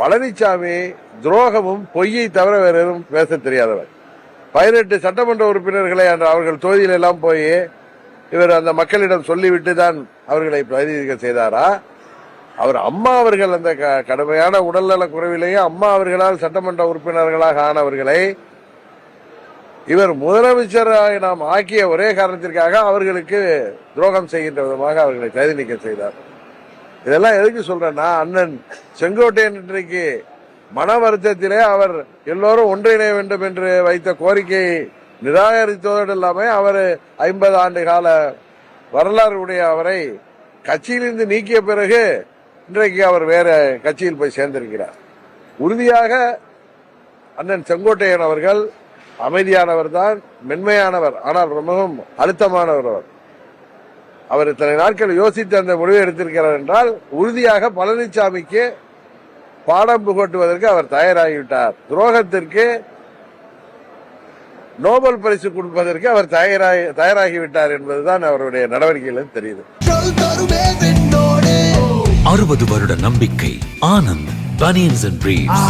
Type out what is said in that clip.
பழனிசாமி துரோகமும் பொய்யை தவிர வேற எதுவும் பேச தெரியாதவர். பதினெட்டு சட்டமன்ற உறுப்பினர்களை அந்த அவர்கள் தொகுதியில் எல்லாம் போய் இவர் அந்த மக்களிடம் சொல்லிவிட்டு தான் அவர்களை பிரதிநிதிக்க செய்தாரா? அவர் அம்மா அவர்கள் அந்த க- கடுமையான உடல்நல குறைவிலேயே அம்மா அவர்களால் சட்டமன்ற உறுப்பினர்களாக ஆனவர்களை இவர் முதலமைச்சராக நாம் ஆக்கிய ஒரே காரணத்திற்காக அவர்களுக்கு துரோகம் செய்கின்ற விதமாக அவர்களை கைது நீக்கம் செய்தார். இதெல்லாம் எதுக்கு சொல்றேன்னா அண்ணன் செங்கோட்டையன் இன்றைக்கு மன வருத்தத்திலே அவர் எல்லோரும் ஒன்றிணைய வேண்டும் என்று வைத்த கோரிக்கையை நிராகரித்ததோடு இல்லாமல் அவர் ஐம்பது ஆண்டு கால வரலாறு உடைய அவரை கட்சியிலிருந்து நீக்கிய பிறகு இன்றைக்கு அவர் வேற கட்சியில் போய் சேர்ந்திருக்கிறார். உறுதியாக அண்ணன் செங்கோட்டையன் அவர்கள் அமைதியானவர் தான் மென்மையானவர். ஆனால் ரொம்பவும் அழுத்தமானவர் அவர். அவர் இத்தனை நாட்கள் யோசித்து அந்த முடிவை எடுத்திருக்கிறார் என்றால் உறுதியாக பழனிசாமிக்கு பாடம் புகட்டுவதற்கு அவர் தயாராகிவிட்டார். துரோகத்திற்கு நோபல் பரிசு கொடுப்பதற்கு அவர் தயாராகி தயாராகிவிட்டார் என்பதுதான் அவருடைய நடவடிக்கையிலிருந்து தெரியுது. அறுபது வருட நம்பிக்கை ஆனந்த் பனியன்ஸ் அண்ட் பிரீவ்ஸ்